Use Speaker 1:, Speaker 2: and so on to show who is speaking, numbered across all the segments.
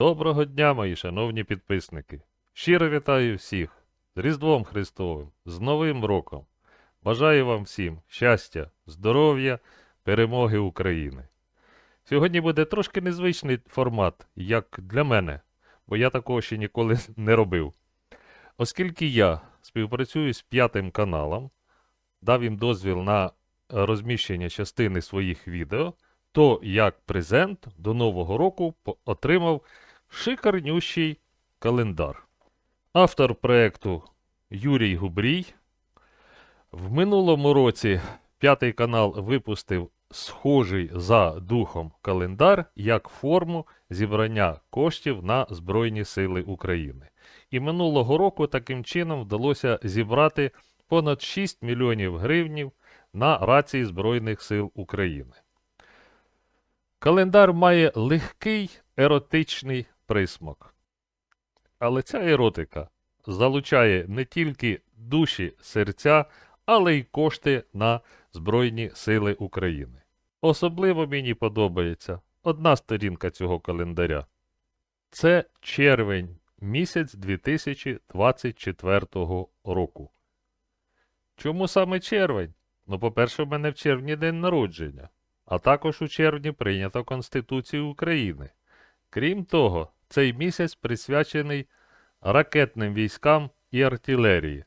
Speaker 1: Доброго дня, мої шановні підписники. Щиро вітаю всіх з Різдвом Христовим, з Новим роком. Бажаю вам всім щастя, здоров'я, перемоги України. Сьогодні буде трошки незвичний формат, як для мене, бо я такого ще ніколи не робив. Оскільки я співпрацюю з п'ятим каналом, дав їм дозвіл на розміщення частини своїх відео, то як презент до Нового року отримав шикарнющий календар. Автор проекту Юрій Губрій. В минулому році п'ятий канал випустив схожий за духом календар як форму зібрання коштів на Збройні Сили України. І минулого року таким чином вдалося зібрати понад 6 мільйонів гривнів на рації Збройних сил України. Календар має легкий еротичний присмак. Але ця еротика залучає не тільки душі, серця, але й кошти на Збройні Сили України. Особливо мені подобається одна сторінка цього календаря. Це червень місяць 2024 року. Чому саме червень? Ну, по-перше, в мене в червні день народження, а також у червні прийнято Конституцію України. Крім того, цей місяць присвячений ракетним військам і артилерії.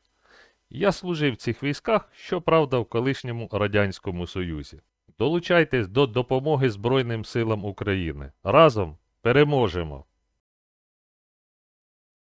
Speaker 1: Я служив в цих військах, щоправда, в колишньому Радянському Союзі. Долучайтесь до допомоги Збройним силам України. Разом переможемо!